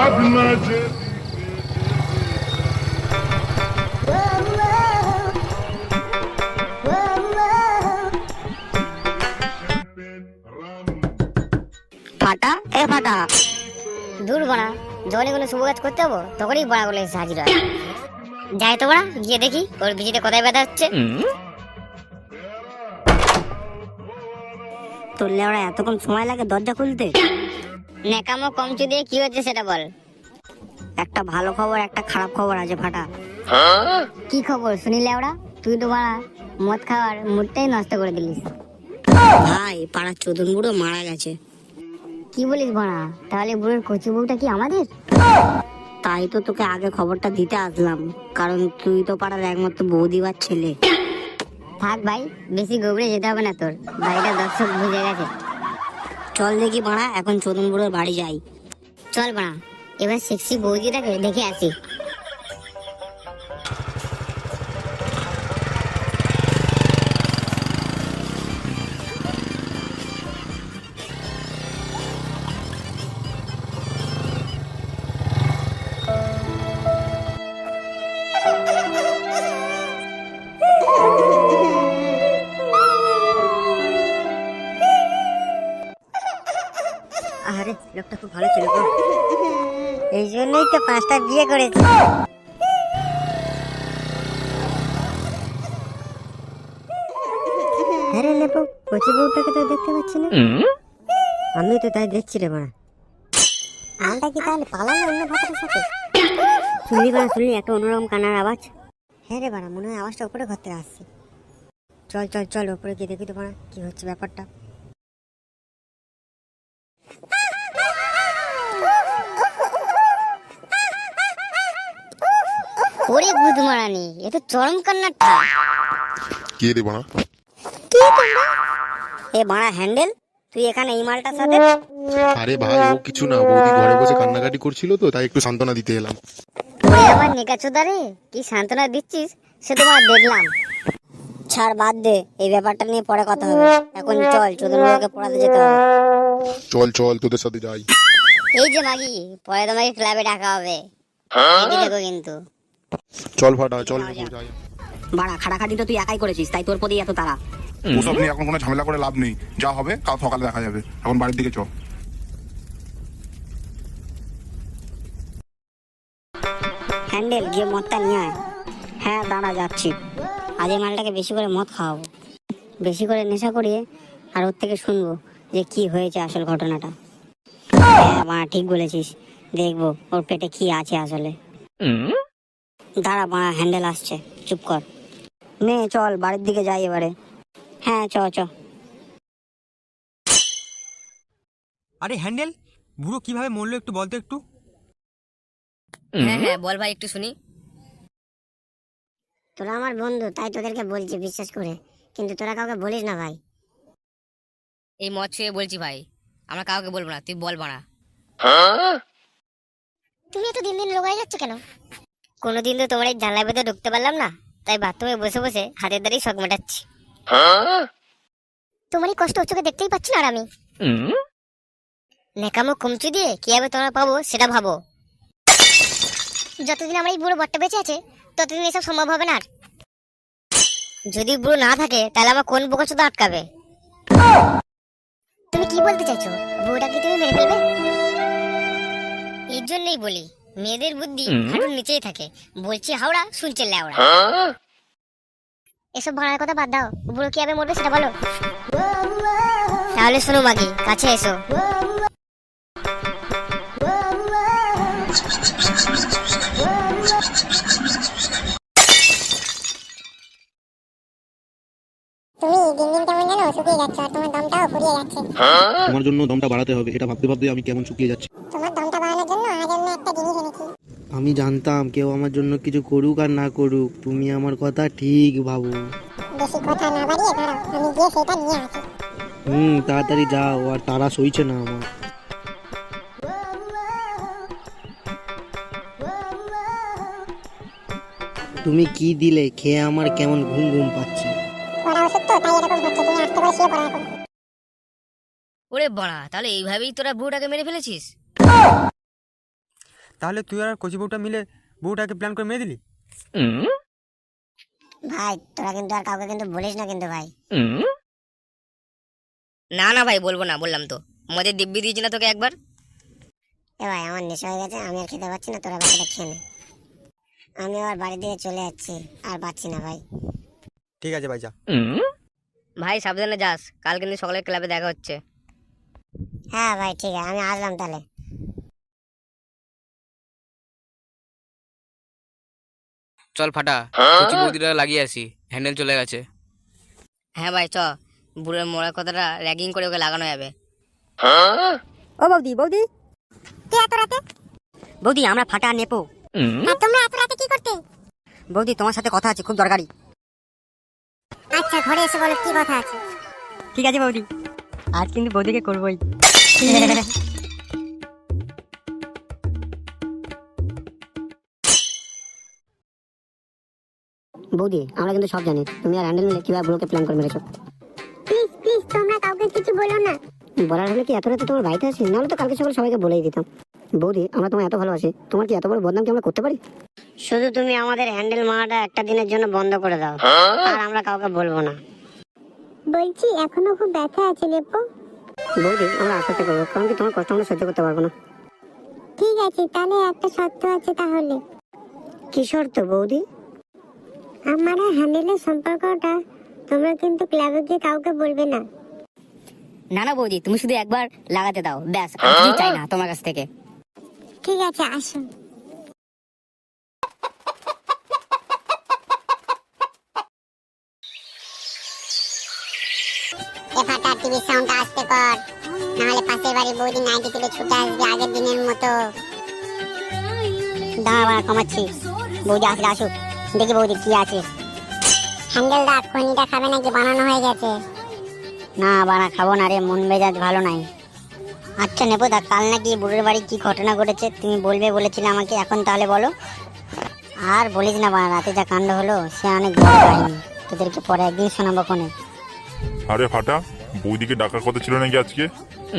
ভাবনা যে ফাটা? এ ফাটা। দূর বড়া যখনই কোনো শুভ কাজ করতে হব তখনই বড়া গুলো এসে হাজির হয়। যাই তো বড়া গিয়ে দেখি ওর বিচিতে কোথায় ব্যথা হচ্ছে। তোর লেওড়া এতক্ষণ সময় লাগে দরজা খুলতে? নেকামো কমচু দিয়ে কি হচ্ছে সেটা বল। একটা ভালো খবর একটা খারাপ খবর আছে ফাটা। কি খবর? শুনিলে ওরা? তুই তো বাড়া মদ খাওয়ার মুডটাই নষ্ট করে দিলিস। ভাই পাড়ার চোদন বুড়ো মারা গেছে। কি বলিস বাড়া? তাহলে বুড়োর কচি বউটা কি আমাদের? তাই তো তোকে আগে খবরটা দিতে আসলাম। কারণ তুই তো পাড়ার একমাত্র বৌদিবার ছেলে। থাক ভাই বেশি গভীরে যেতে হবে না তোর। বাড়িটা দর্শক বুঝে গেছে। চল দেখি বাড়া, এখন চোদন বুড়োর বাড়ি যাই। চল বাড়া, এবার সেক্সি বৌদিটাকে দেখে আসি। পাঁচটা বিয়ে করেছি। হ্যাঁ রে কচি বউটাকে তো দেখতে পাচ্ছি না। আমি তো তাই দেখছি রে বাড়া। মালটা কি তাহলে পালালো অন্য ভাতের সাথে? শুনলি বাড়া শুনলি একটা অন্যরকম কান্নার আওয়াজ। হ্যাঁ রে বাড়া মনে হয় আওয়াজটা উপরে ঘর থেকে আসছে। চল চল চল ওপরে গিয়ে দেখি তো বাড়া কি হচ্ছে ব্যাপারটা। ওরে গুদ মারানি এ তো চরম কান্নার ঠা কে রে বানা এ বাড়া হ্যান্ডেল তুই এখানে এই মালটার সাথে? আরে ভাই ও কিছু না বৌদি ঘরে বসে কান্নাকাটি করছিল তো তাই একটু সান্ত্বনা দিতে এলাম। ওরে আমার নেকাচোদা রে কি সান্ত্বনা দিচ্ছিস? সে তো বাড়া দেখলাম। ছাড় বাদ দে এই ব্যাপারটা নিয়ে পরে কথা হবে। এখন চল চোদন বুড়োকে পড়াতে যেতে হবে। চল চল তোদের সাথে যাই। এই যে মাগি পরে তোমাকে ক্লাবে ডাকা হবে। রেডি থেকো কিন্তু। চল ফাটা চল। যাই বাড়া খাটাখাটি তো তুই একাই করেছিস তাই তোর প্রতি এত তারা ওসব নিয়ে এখন কোনো ঝামেলা করে লাভ নেই। যা হবে কাল সকালে দেখা যাবে। এখন বাড়ির দিকে চল হ্যান্ডেল গিয়ে মদটা নিয়ে আয়। হ্যাঁ দাঁড়া যাচ্ছি। আজ এই মালটাকে বেশি করে মদ খাওয়াবো। বেশি করে নেশা করিয়ে আর ওর থেকে শুনব যে কি হয়েছে আসল ঘটনাটা। হ্যাঁ মা ঠিক বলেছিস। দেখব ওর পেটে কি আছে আসলে। দাঁড়া মা হ্যান্ডেল আসছে। চুপ কর। নে চল বাড়ির দিকে যাই এবারে। হ্যাঁ চ চ। আরে হ্যান্ডেল বুড়ো কীভাবে মরলো একটু বলতো একটু। হ্যাঁ হ্যাঁ বল ভাই একটু শুনি। তোরা আমার বন্ধু তাই তোদেরকে বলছি বিশ্বাস করে। কিন্তু তোরা কাউকে বলিস না ভাই। এই মদ ছুঁয়ে বলছি ভাই আমরা কাউকে বলব না তুই বল বাড়া। তুমি এত দিন দিন লোকাই যাচ্ছ কেন? কোনোদিন তো তোমার এই জানলা ভেতরে ঢুকতে পারলাম না, তাই বাথরুমে বসে বসে হাতের দাঁড়িয়ে শখ মেটাচ্ছি। তোমার এই কষ্ট চোখে দেখতেই পাচ্ছি না আর আমি। নেকামো কমচু দিয়ে কীভাবে তোমরা পাবো সেটা ভাবো। যতদিন আমার এই বুড়ো বট্টা বেঁচে আছে, ততদিন এসব সম্ভব হবে না আর। যদি বুড়ো না থাকে, তাহলে আমার কোন বোকা শুধু আটকাবে? তুমি কি বলতে চাইছো? বুড়োটাকে তুমি মেরে ফেলবে? এর জন্যই বলি। মেয়েদের বুদ্ধি হাঁটুর নিচেই থাকে। বলছি হাওড়া শুনছে ল্যাওড়া। এসব ভাড়ার কথা বাদ দাও। বুড়ো কীভাবে মরবে সেটা বলো। তাহলে শোনো মাগি কাছে এসো। তুমি দিন দিন কেমন জানো? শুকিয়ে যাচ্ছ আর তোমার দমটাও ফুরিয়ে যাচ্ছে। তোমার জন্য দমটা বাড়াতে হবে এটা ভাবতে ভাবতে আমি কেমন শুকিয়ে যাচ্ছি তোমার দমটা বাড়ানোর জন্য আজ আমি একটা জিনিস এনেছি আমি জানতাম কেউ আমার জন্য কিছু করুক আর না করুক। তুমি আমার কথা ঠিক ভাবো। বেশি কথা না বাড়িয়ে দাঁড়াও আমি গিয়ে সেটা নিয়ে আসি। হুম তাড়াতাড়ি যাও আর তারা সইছে না আমার। তুমি কি দিলে খেয়ে আমার কেমন ঘুম ঘুম পাচ্ছে? ওরা ওষুধ তো তাই এরকম হচ্ছে তুমি আস্তে করে শুয়ে পড়ো এখন। ওরে বাড়া তাহলে এইভাবেই তোরা বুড়োটাকে মেরে ফেলেছিস? তাহলে তুই আর কচি বউটা মিলে বউটাকে প্ল্যান করে মেরে দিলি? ভাই তোরা কিন্তু আর কাউকে কিন্তু বলিস না কিন্তু ভাই। না না ভাই বলব না বললাম তো। মদের দিব্যি দিয়েছি না তোকে একবার? এ ভাই আমার নেশা হয়ে গেছে আমি আর খেতে পারছি না তোরা বাকিটা খেয়ে নে। আমি আবার বাড়ি দিয়ে চলে যাচ্ছি আর পাচ্ছি না ভাই। ঠিক আছে ভাই যা। ভাই সাবধানে যাস কাল কিন্তু সকালে ক্লাবে দেখা হচ্ছে। হ্যাঁ ভাই ঠিক আছে আমি আসলাম তাহলে। চল ফাটা কচি বৌদিটা লাগিয়ে আসি হ্যান্ডেল চলে গেছে। হ্যাঁ ভাই চ। বুড়োর মোড়ার কথাটা র্যাগিং করে ওকে লাগানো যাবে। ও বৌদি বৌদি। কে এত রাতে? বৌদি আমরা ফাটা নেপো। আর তোমরা এত রাতে কি করতে? বৌদি তোমার সাথে কথা আছে খুব দরকারি। আচ্ছা ঘরে এসে বলো কি কথা আছে? ঠিক আছে বৌদি। আজ কিন্তু বৌদিকে করবোই। বৌদি আমরা কিন্তু সব জানি। তুমি আর হ্যান্ডেল মিলে কীভাবে ব্রোকে প্ল্যান করে মেরেছো। প্লিজ প্লিজ তোমরা কাউকে কিছু বলো না। বলার হলে কি এত রাতে তোমার বাড়িতে আছি? নাহলে তো কালকে সকালে সবাইকে বলেই দিতাম। বৌদি আমরা তোমায় এত ভালোবাসি তোমার কি এত বড় বদনাম কি আমরা করতে পারি? শুধু তুমি আমাদের হ্যান্ডেল মারাটা একটা দিনের জন্য বন্ধ করে দাও। আর আমরা কাউকে বলব না। বলছি এখনও খুব ব্যথা আছে লেপো। বৌদি আমরা আশাতে করব কারণ কি তোমার কষ্ট আমরা সহ্য করতে পারব না। ঠিক আছে তাহলে একটা শর্ত আছে তাহলে। কি শর্ত বৌদি? আমার আর হ্যান্ডেলের সম্পর্কটা তোমরা কিন্তু ক্লাবে গিয়ে কাউকে বলবে না। না না বৌদি তুমি শুধু একবার লাগাতে দাও। ব্যাস আর কিছু চাই না তোমার কাছ থেকে। ঠিক আছে আসো। এ ফাটা টিভি সাউন্ডটা আসতে কর। নাহলে পাশের বাড়ি বৌদি নাইটি তুলে ছুটে আসবে আগের দিনের মতো। দাঁড়া বাড়া কমাচ্ছি বৌদি আসলে আসুক। দেখি বৌদি কি আছে? হ্যান্ডেল দা খনিটা খাবে নাকি? বানানো হয়ে গেছে। না বানা খাব না রে মন মেজাজ ভালো নাই। আচ্ছা নেব দা কাল নাকি বুড়োর বাড়ি কি ঘটনা ঘটেছে? তুমি বলবে বলেছিলে আমাকে এখন তাহলে বলো। আর বলিস না বাড়া রাতে যা কাণ্ড হলো সে অনেক তোদেরকে পরে একদিন শোনাবো ফোনে। আরে ফাটা বৌদিকে ডাকার কথা ছিল নাকি আজকে?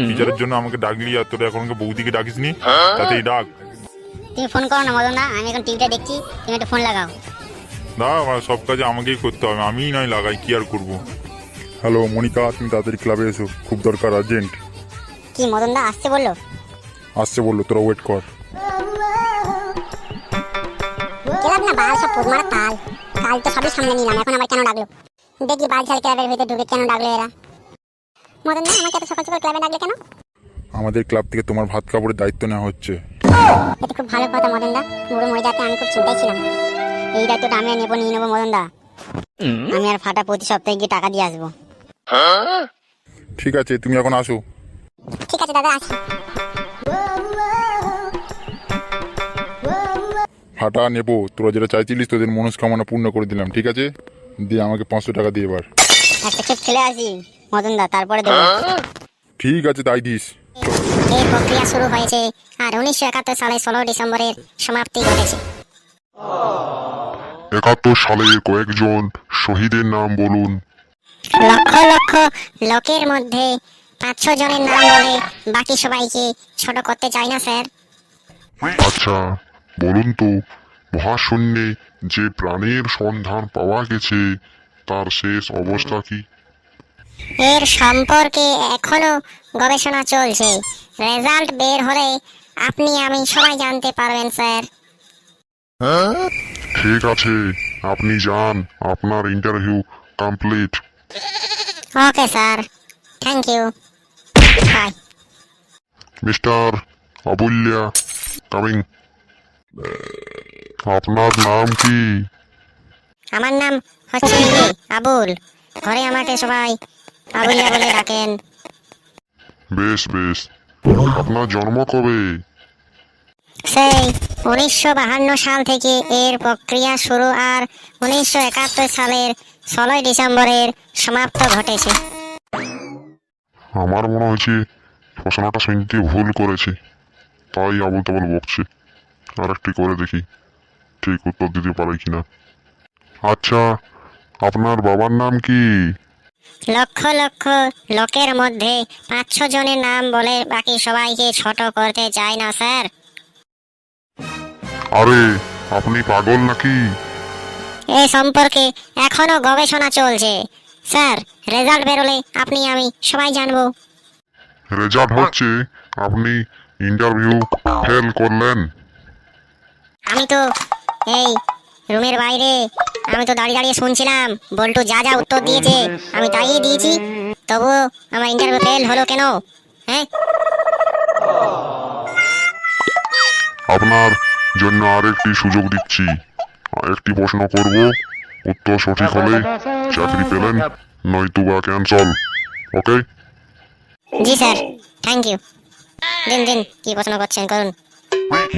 টিচারের জন্য আমাকে ডাকলি আর তোরা এখন বৌদিকে ডাকিসনি? তাতেই ডাক। তুমি ফোন করো না মদন দা আমি এখন টিভিটা দেখছি তুমি একটা ফোন লাগাও। না আমার সব কাজে আমাকেই করতে হবে। আমিই নয় লাগাই কি আর করব? হ্যালো মনিকা তুমি তাড়াতাড়ি ক্লাবে এসো। খুব দরকার আর্জেন্ট কি মদন দা আসতে বলল? আসছে বলল তোরা ওয়েট কর। ক্লাব না বাল সব পোদমারা তাল। কাল তো সবই সামনে নিলাম এখন আবার কেন ডাকলো? দেখি বাল ক্লাবের ভিতরে ঢুকে কেন ডাকলো এরা। মদন না আমাকে এত সকাল সকাল ক্লাবে ডাকলে কেন? আমাদের ক্লাব থেকে তোমার ভাত কাপড়ের দায়িত্ব নেওয়া হচ্ছে। এটা খুব ভালো কথা মদন দা বুড়ো মরে যাতে আমি খুব চিন্তায় ছিলাম। এই দায়িত্বটা আমি নেব নিয়ে নেব মদন দা আমি আর ফাটা প্রতি সপ্তাহে গিয়ে টাকা দিয়ে আসব। ঠিক আছে তুমি এখন আসো। ঠিক আছে দাদা আসি। ফাটা নেব তোরা যেটা চাইছিলিস তোদের মনস্কামনা পূর্ণ করে দিলাম ঠিক আছে? দিয়ে আমাকে পাঁচশো টাকা দিয়ে এবার। একটা খেপ খেলে আসি মদন দা তারপরে দেবো। ঠিক আছে তাই দিস। এই প্রক্রিয়া শুরু হয়েছে আর উনিশশো একাত্তর সালে ষোলো ডিসেম্বরের সমাপ্তি ঘটেছে। একাত্তর সালে কয়েকজন শহীদের নাম বলুন। লক্ষ লক্ষ লোকের মধ্যে পাঁচ ছ জনের নাম বলে বাকি সবাইকে ছোট করতে চাই না স্যার। আচ্ছা বলুন তো মহাশূন্যে যে প্রাণের সন্ধান পাওয়া গেছে তার শেষ অবস্থা কি? এর সম্পর্কে এখনও গবেষণা চলছে। রেজাল্ট বের হলে আপনি আমি সবাই জানতে পারবেন স্যার। ঠিক আছে আপনি যান আপনার interview complete okay sir thank you bye mister অবুল্যা coming আপনার নাম কি? আমার নাম হচ্ছে আবুল। ঘরে আমাকে সবাই আবুলিয়া বলে ডাকেন। বেশ বেশ। আপনার জন্ম কবে? সেই উনিশশো সাল থেকে এর প্রক্রিয়া শুরু আর উনিশশো একাত্তর সালের ষোলোই ডিসেম্বরের সমাপ্ত ঘটেছে। আমার মনে হয়েছে প্রশ্নটা শুনতে ভুল করেছে। তাই আবল তাবল বকছে। আর একটি করে দেখি ঠিক উত্তর দিতে পারে কিনা। আচ্ছা আপনার বাবার নাম কি? লক্ষ লক্ষ লোকের মধ্যে পাঁচ ছ জনের নাম বলে বাকি সবাইকে ছোট করতে চায় না স্যার। আরে আপনি পাগল নাকি? এই সম্পর্কে এখনও গবেষণা চলছে। স্যার রেজাল্ট বেরোলে আপনি আমি সবাই জানব। রেজাল্ট হচ্ছে আপনি ইন্টারভিউ ফেল করলেন। আমি তো এই রুমের বাইরে আমি তো দাঁড়িয়ে দাঁড়িয়ে শুনছিলাম বল্টু যা যা উত্তর দিয়েছে আমি তাই দিয়েছি। তবুও আমার ইন্টারভিউ ফেল হলো কেন? হ্যাঁ? আপনার জন্য আরেকটি সুযোগ দিচ্ছি একটি প্রশ্ন করব উত্তর সঠিক হলে চাকরি পেলেন নয়তুবা ক্যান্সল ওকে জি স্যার থ্যাংক ইউ দিন দিন কি প্রশ্ন করছেন করুন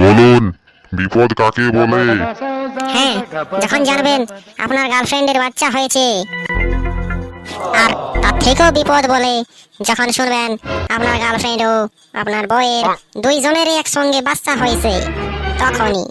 বলুন বিপদ কাকে বলে হ্যাঁ যখন জানবেন আপনার গার্লফ্রেন্ডের বাচ্চা হয়েছে আর তার থেকেও বিপদ বলে যখন শুনবেন আপনার গার্লফ্রেন্ড ও আপনার বউয়ের দুইজনেরই একসঙ্গে বাচ্চা হয়েছে তখনই